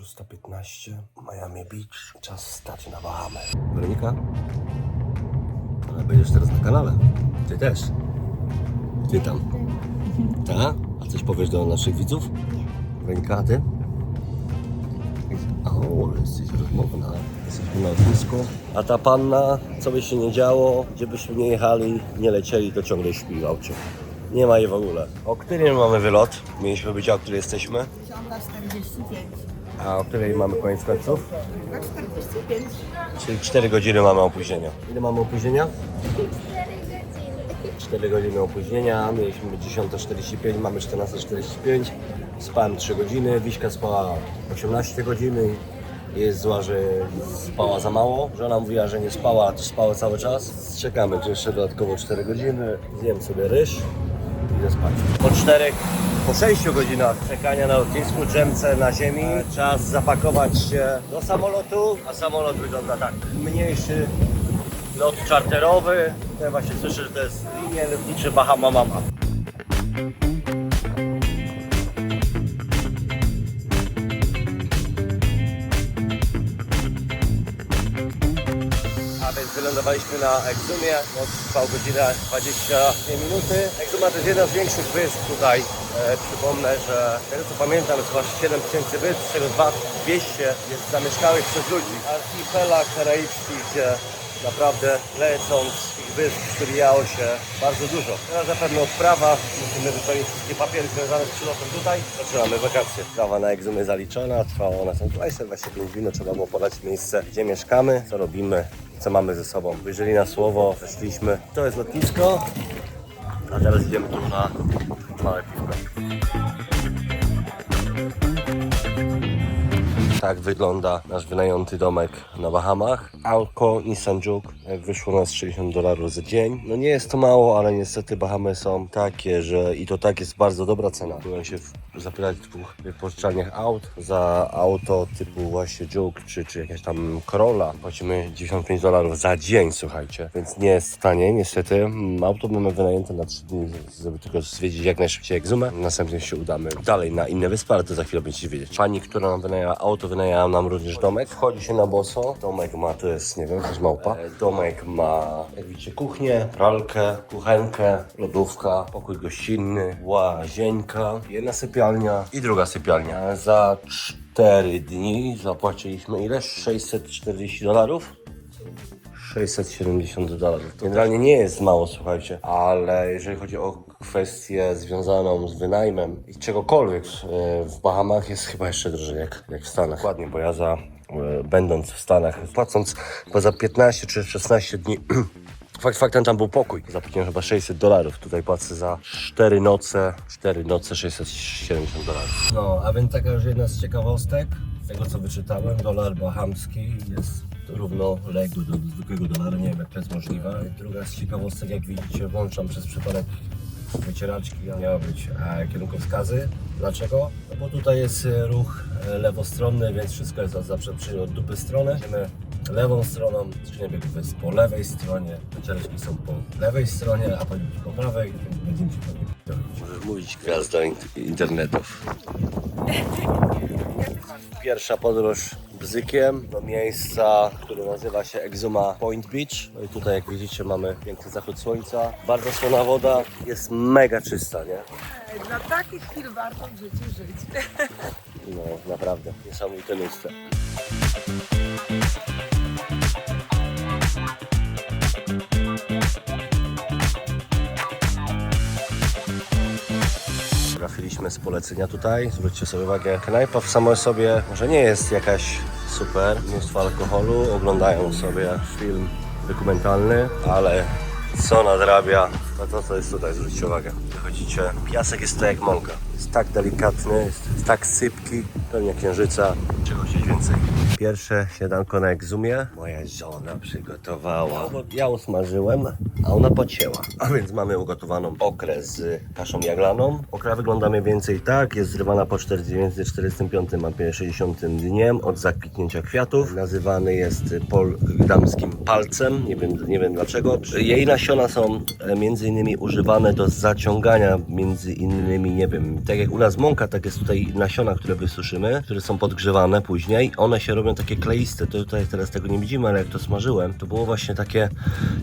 6.15, Miami Beach, czas stać na Bahamy. Weronika? Ale będziesz teraz na kanale. Ty też. Ty tam. Ta? A coś powiesz do naszych widzów? Weronika, a ty? O, jesteś rozmowna. Jesteśmy na lotnisku. A ta panna, co by się nie działo, gdzie byśmy nie jechali, nie lecieli, to ciągle śpi w aucie. Nie ma jej w ogóle. O którym mamy wylot? Mieliśmy być, a o której jesteśmy? Ciąga 45. A o której mamy koniec końców? Chyba 45. Czyli 4 godziny mamy opóźnienia. Ile mamy opóźnienia? 4 godziny opóźnienia, mieliśmy być 10.45, mamy 14.45. Spałem 3 godziny, Wiśka spała 18 godziny. Jest zła, że spała za mało. Żona mówiła, że nie spała, a to spała cały czas. Czekamy tu jeszcze dodatkowo 4 godziny. Zjem sobie ryż idę spać. Po 4, po 6 godzinach czekania na lotnisku, drzemce na ziemi, czas zapakować się do samolotu, a samolot wygląda tak. Mniejszy lot czarterowy. Tutaj właśnie słyszę, że to jest linie lotnicze Bahama Mama. Wylądowaliśmy na Exumie, no, trwał godzinę 22 minuty. Exuma to jest jedna z większych wysp tutaj. E, przypomnę, że z tego co pamiętam jest chyba 7 tysięcy wysp, z czego 2 200 jest zamieszkałych przez ludzi. Archipelag karaibski, gdzie naprawdę lecąc tych wysp przewijało się bardzo dużo. Teraz zapewne odprawa, musimy wypełnić wszystkie papiery związane z przylotem tutaj. Zaczynamy wakacje. Prawa na Exumie zaliczona, trwała ona tam 25 minut, trzeba było podać miejsce, gdzie mieszkamy, co robimy, co mamy ze sobą. Wyjrzeli na słowo, weszliśmy. To jest lotnisko, a teraz idziemy tu na małe piwko. Tak wygląda nasz wynajęty domek na Bahamach. Autko Nissan Juke, wyszło nas 60 dolarów za dzień. No nie jest to mało, ale niestety Bahamy są takie, że i to tak jest bardzo dobra cena. Byłem się zapytać w dwóch wypożyczalniach aut za auto typu właśnie Juke czy, czy jakaś tam Corolla. Płacimy 95 dolarów za dzień, słuchajcie. Więc nie jest tanie, niestety. Mm, Auto mamy wynajęte na 3 dni, żeby tylko zwiedzić jak najszybciej Exumę. Następnie się udamy dalej na inne wyspy, ale to za chwilę będziecie wiedzieć. Pani, która nam wynajęła auto, wynajęła nam również domek. Wchodzi się na boso. Domek ma, to jest, nie wiem, jakaś małpa. E, Domek ma, jak widzicie, kuchnię, pralkę, kuchenkę, lodówka, pokój gościnny, łazienka, jedna sypialnia i druga sypialnia. Za 4 dni zapłaciliśmy ile? 640 dolarów? 670 dolarów. To generalnie nie jest mało, słuchajcie, ale jeżeli chodzi o kwestię związaną z wynajmem i czegokolwiek e, w Bahamach jest chyba jeszcze drożej jak, jak w Stanach. Dokładnie, bo ja za, e, będąc w Stanach, płacąc chyba za 15 czy 16 dni Fakt faktem tam był pokój. Zapłaciłem chyba 600 dolarów. Tutaj płacę za 4 noce. 4 noce 670 dolarów. No, a więc taka już jedna z ciekawostek. Z tego co wyczytałem, dolar bahamski jest równoległy do zwykłego dolara. Nie wiem jak to jest możliwe. Druga z ciekawostek, jak widzicie, włączam przez przypadek wycieraczki, miały być e, kierunkowskazy. Dlaczego? No bo tutaj jest e, ruch e, lewostronny, więc wszystko jest zawsze przy od dupy strony. Idziemy lewą stroną, skrzynia biegów jest po lewej stronie, wycieraczki są po lewej stronie, a powinny być po prawej, więc będziemy się pewnie Możesz mówić gwiazda internetów. Pierwsza podróż bzykiem do miejsca, które nazywa się Exuma Point Beach. No i tutaj jak widzicie mamy piękny zachód słońca, bardzo słona woda, jest mega czysta, nie? Dla takich chwil warto w życiu żyć. No naprawdę, niesamowite miejsce. Z polecenia tutaj, zwróćcie sobie uwagę, knajpa w samej sobie może nie jest jakaś super, mnóstwo alkoholu, oglądają sobie film dokumentalny, ale co nadrabia, to to co jest tutaj, zwróćcie uwagę. Wychodzicie, piasek jest to jak mąka, jest tak delikatny, jest tak sypki, pełnia księżyca, więcej. Pierwsze śniadanko na egzumie moja żona przygotowała, ja usmażyłem, a ona pocięła. A więc mamy ugotowaną okrę z kaszą jaglaną. Okra wygląda mniej więcej tak, jest zrywana po 1945 a 60 dniem od zakwitnięcia kwiatów. Nazywany jest pol damskim palcem, nie wiem, nie wiem dlaczego. Jej nasiona są e, między innymi używane do zaciągania między innymi, nie wiem, tak jak u nas mąka, tak jest tutaj nasiona, które wysuszymy, które są podgrzewane później. One się robią takie kleiste. To tutaj teraz tego nie widzimy, ale jak to smażyłem, to było właśnie takie,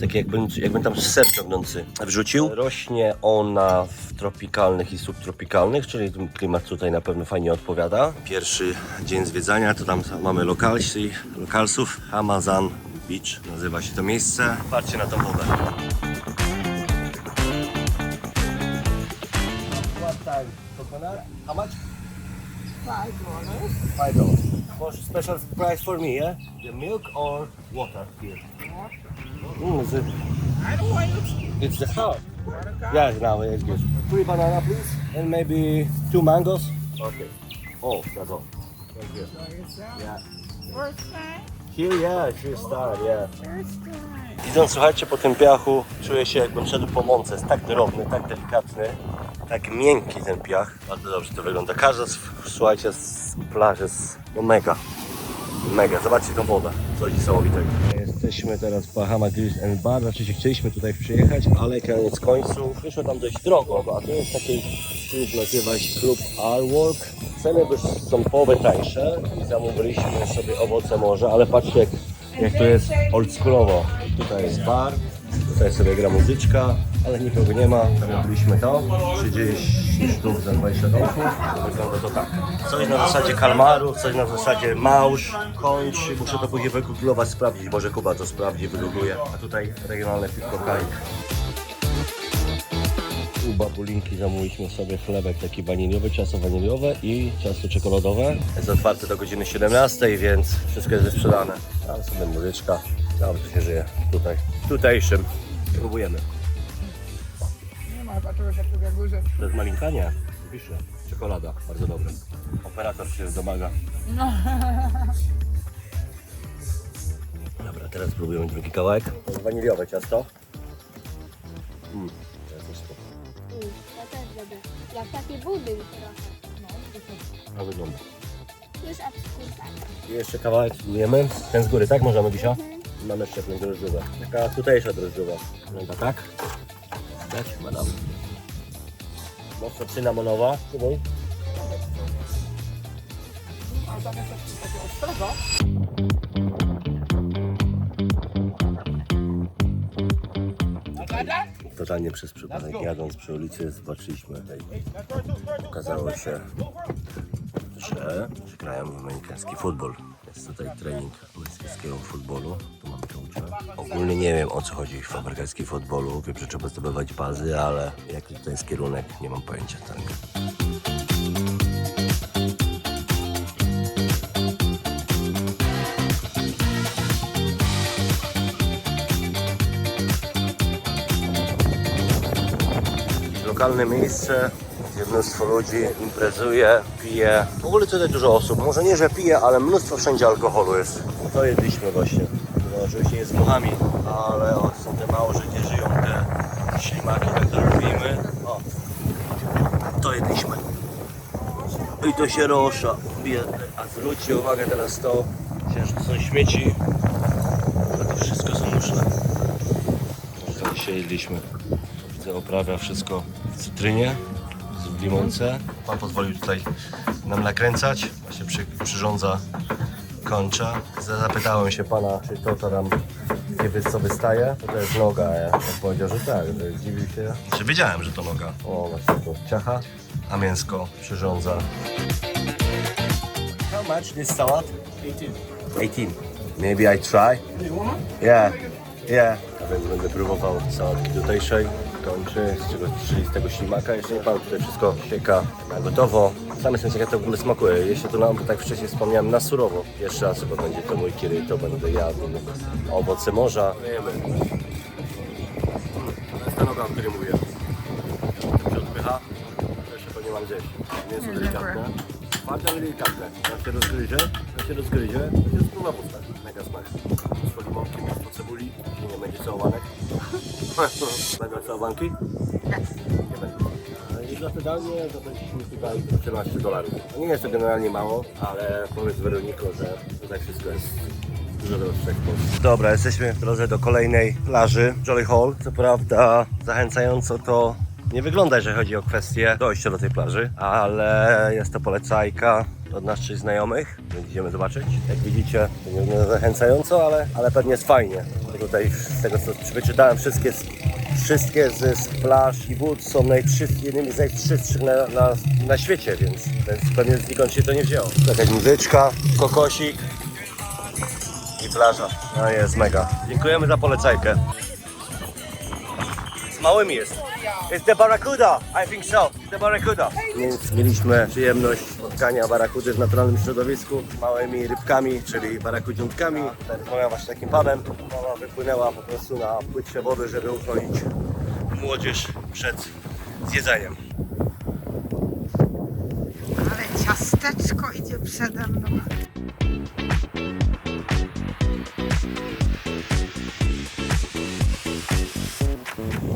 takie jakbym, jakbym tam ser ciągnący wrzucił. Rośnie ona w tropikalnych i subtropikalnych, czyli klimat tutaj na pewno fajnie odpowiada. Pierwszy dzień zwiedzania, to tam mamy lokalsi, lokalsów. Amazon Beach nazywa się to miejsce. Patrzcie na tą wodę. Time? Five dollars. Five dollars. For special price for me, yeah? The milk or water here? Mm, is it? I don't want you It's the to Yeah, now it's good. Three banana, please, and maybe two mangoes. Okay. Oh, that's all. Thank you. Yeah. First time? Here, yeah, she started, yeah. First time. Idąc, słuchajcie, po tym piachu, czuję się jakbym szedł po mące. Jest tak drobny, tak delikatny, tak miękki ten piach. Bardzo dobrze to wygląda. Każda, słuchajcie, z plaży jest no mega. Mega. Zobaczcie tą wodę. Coś niesamowitego. Jesteśmy teraz w Bahama Grills and Bar. Znaczy chcieliśmy tutaj przyjechać, ale koniec końców wyszło tam dość drogo, a to jest taki klub, nazywa się klub Artwork. Ceny są połowę tańsze i zamówiliśmy sobie owoce morza, ale patrzcie jak, jak to jest oldschoolowo. Tutaj jest bar, tutaj sobie gra muzyczka, ale nikogo nie ma. Zamówiliśmy to, 30 sztuk za 20 dolców. Wygląda to tak. Coś na zasadzie kalmaru, coś na zasadzie małż, kończ. Muszę to później wygooglować, sprawdzić. Może Kuba to sprawdzi, wygoogluje. A tutaj regionalne piwko Kalik. U babulinki zamówiliśmy sobie chlebek taki waniliowy, ciasto waniliowe i ciasto czekoladowe. Jest otwarte do godziny 17, więc wszystko jest wysprzedane. Tam sobie muzyczka, to się żyje tutaj, tutejszym. Próbujemy. Ma czegoś takiego jak górze. To jest malinka? Nie. Pisze. Czekolada, bardzo dobre. Operator się domaga. Dobra, teraz spróbujemy drugi kawałek. To jest waniliowe ciasto. Mm, to jest spoko. Mm, to też dobre. Jak taki budyń trochę. A wygląda. Już. I jeszcze kawałek spróbujemy. Ten z góry, tak? Możemy, Bisia? Mamy jeszcze jedną drożdżówę. Taka tutejsza drożdżuwa. Wygląda tak. Widać? Badam. Mocno cynamonowa. Ostrego, Totalnie przez przypadek jadąc przy ulicy zobaczyliśmy. Okazało się, że grają amerykański futbol. Jest tutaj trening amerykańskiego futbolu. Tu mamy to uczę. Ogólnie nie wiem o co chodzi w amerykańskim futbolu. Wiem, że trzeba zdobywać bazy, ale jaki to jest kierunek, nie mam pojęcia. Tak. lokalne miejsce, gdzie mnóstwo ludzi imprezuje, pije. W ogóle tutaj dużo osób. Może nie, że pije, ale mnóstwo wszędzie alkoholu jest. To jedliśmy właśnie. No, oczywiście nie z muchami, ale o, są te małże, gdzie żyją te ślimaki, to robimy. O, to jedliśmy. I to się biedne. A zwróćcie uwagę teraz to, że są śmieci, a to wszystko są muszle. To dzisiaj jedliśmy. Widzę, oprawia wszystko w cytrynie, w limonce. Pan pozwolił tutaj nam nakręcać. Właśnie przy, przyrządza kończa. Zapytałem się pana, czy to, co tam nie co wystaje, to, to jest noga. Ja on powiedział, że tak, że zdziwił się. Czy wiedziałem, że to noga. O, właśnie to ciacha, a mięsko przyrządza. How much this salad? 18. 18. Maybe I try. Yeah, yeah. A więc będę próbował sałatki tutejszej. Kończy z, czego, czyli z tego ślimaka. Jeszcze nie pan tutaj wszystko sieka na gotowo. Sam jestem ciekaw, jak to w ogóle smakuje. Jeśli to nam, tak wcześniej wspomniałem, na surowo. Jeszcze raz chyba będzie to mój kiery, to będę jadł. Owoce morza. Jemy. To jest ta noga, o której mówię. To się odpycha. To jeszcze pewnie mam gdzieś. Mięso delikatne. Bardzo delikatne. Jak się rozgryzie, jak się rozgryzie, to spływa w ustach. Mega smak. Mnóstwo limonki, mnóstwo cebuli. Nie będzie całowanek. Będą całowanki? Nie będą. Ale I za te danie zapłaciliśmy tutaj 14 dolarów. Nie jest to generalnie mało, ale powiedz Weroniku, że tutaj wszystko jest. Dobra, jesteśmy w drodze do kolejnej plaży Jolly Hole. Co prawda zachęcająco to nie wygląda, że chodzi o kwestię dojścia do tej plaży, ale jest to polecajka od naszych znajomych, więc idziemy zobaczyć. Jak widzicie, nie wygląda zachęcająco, ale, ale pewnie jest fajnie. Tutaj z tego co wyczytałem, wszystkie, wszystkie z, plaż i wód są jednymi z najczystszych na, na, na świecie, więc, więc pewnie znikąd się to nie wzięło. Jakaś muzyczka, kokosik i plaża. No jest mega. Dziękujemy za polecajkę. Małymi jest. It's the Barracuda, I think so. It's the Barracuda. Więc mieliśmy przyjemność spotkania barakudy w naturalnym środowisku z małymi rybkami, czyli barakudziątkami. Rozmawiam właśnie z takim panem. Mama wypłynęła po prostu na płytsze wody, żeby uchronić młodzież przed zjedzeniem. Ale ciasteczko idzie przede mną.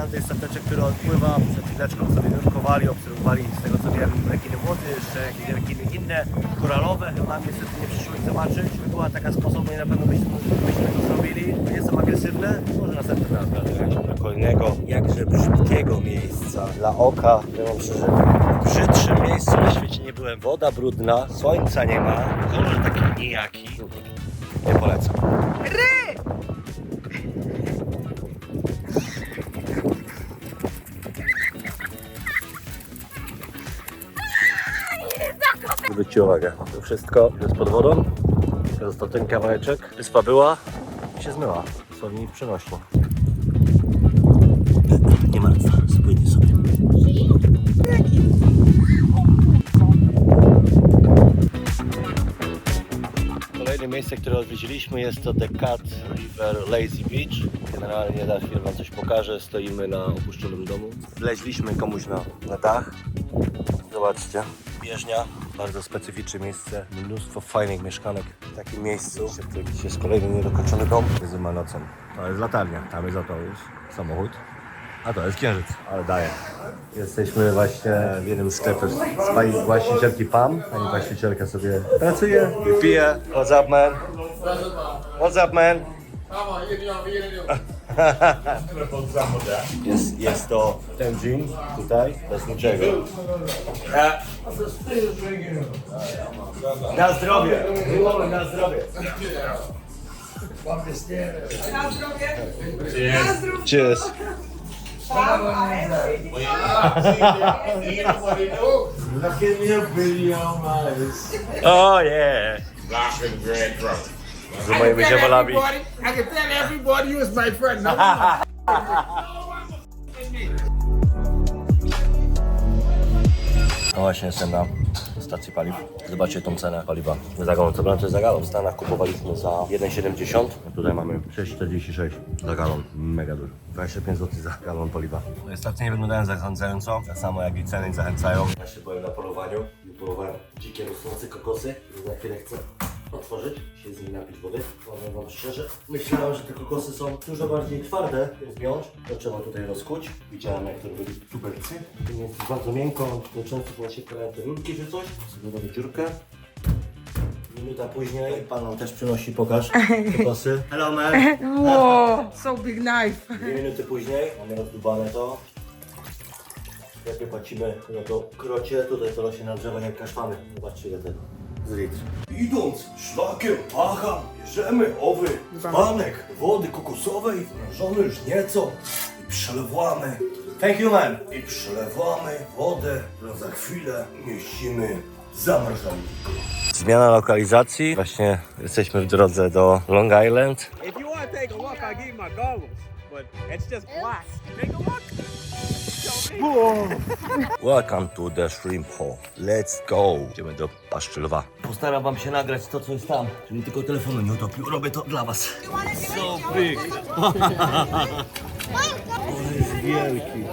Tam jest stateczek, który odpływa, przed chwileczką sobie nurkowali, obserwowali z tego co wiem rekiny młody, jeszcze jakieś rekiny inne, koralowe, chyba niestety nie przyszło ich zobaczyć. Była taka sposobna i na pewno byśmy, byśmy to zrobili. Nie są agresywne, może następnym razem. Do kolejnego, jakże brzydkiego miejsca dla oka, wam szczerze, w brzydszym miejscu na świecie nie byłem. Woda brudna, słońca nie ma, kolor taki nijaki. Nie polecam. Zwróćcie uwagę, to wszystko jest pod wodą. Został ten kawałeczek. Wyspa była i się zmyła. Dosłownie w przenośni. Nie martwa, spłynie sobie. Kolejne miejsce, które odwiedziliśmy jest to The Cat River Lazy Beach. Generalnie za chwilę Wam coś pokażę. Stoimy na opuszczonym domu. Wleźliśmy komuś na, na dach. Zobaczcie, bieżnia, bardzo specyficzne miejsce, mnóstwo fajnych mieszkanek w takim miejscu. Widzicie, jest kolejny niedokończony dom z nocą. To jest latarnia, tam jest oto już samochód, a to jest księżyc, ale daje. Jesteśmy właśnie w jednym sklepie z pani właścicielki Pam. Pani właścicielka sobie pracuje, wypije. What's up man? What's up man? Jest, jest to ten gin tutaj, bez niczego. Na zdrowie! Na zdrowie! Cheers! Look at me a video, guys. Oh yeah! Laughing breadcrumb. Z moimi ziomalami. everybody, I can tell everybody you was my friend. No, No właśnie jestem na stacji paliw. Zobaczcie tą cenę paliwa za galon. Co prawda to jest za galon. W Stanach kupowaliśmy za 1,70. A tutaj mamy 6,46 za galon. Mega dużo. 25 zł za galon paliwa. No Stacje nie wyglądają zachęcająco. Tak samo jak i ceny nie zachęcają. Ja się byłem na polowaniu. i Polowałem dzikie rosnące kokosy. Za chwilę chcę otworzyć, się z nimi napić wody. Powiem wam szczerze, myślałem, że te kokosy są dużo bardziej twarde, więc miącz. To trzeba tutaj rozkuć. Widziałem jak to robić tubelcy. To nie jest bardzo miękko, to często się wkładają te rurki czy coś. Sobie robię dziurkę. Minuta później pan nam też przynosi, pokaż kokosy. Hello man! Whoa, so big knife. Dwie minuty później mamy rozdubane to. Lepiej płacimy za to krocie, tutaj to się nagrzewa jak kasztany. Zobaczcie ile tego. Z litr. Idąc szlakiem Pacha, bierzemy owy dzbanek wody kokosowej, wrażony już nieco i przelewamy. Thank you man! I przelewamy wodę, którą za chwilę mieścimy w zamrażalniku. Zmiana lokalizacji. Właśnie jesteśmy w drodze do Long Island. If you want to take a walk, I'll give you my goggles. But it's just black. Take a walk. Welcome to the shrimp hole. Let's go. Idziemy do paszczy lwa. Postaram wam się nagrać to, co jest tam. Czyli tylko telefonu nie utopił. Robię to dla was. So big. On jest wielki.